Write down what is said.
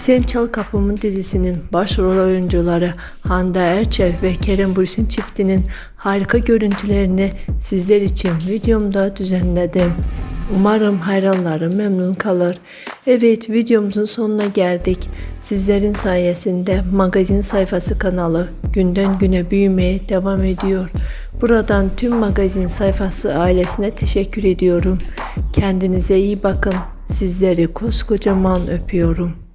Sen Çal Kapımın dizisinin başrol oyuncuları Hande Erçel ve Kerem Bürsin çiftinin harika görüntülerini sizler için videomda düzenledim. Umarım hayranlarım memnun kalır. Evet videomuzun sonuna geldik. Sizlerin sayesinde magazin sayfası kanalı günden güne büyümeye devam ediyor. Buradan tüm magazin sayfası ailesine teşekkür ediyorum. Kendinize iyi bakın. Sizleri koskocaman öpüyorum.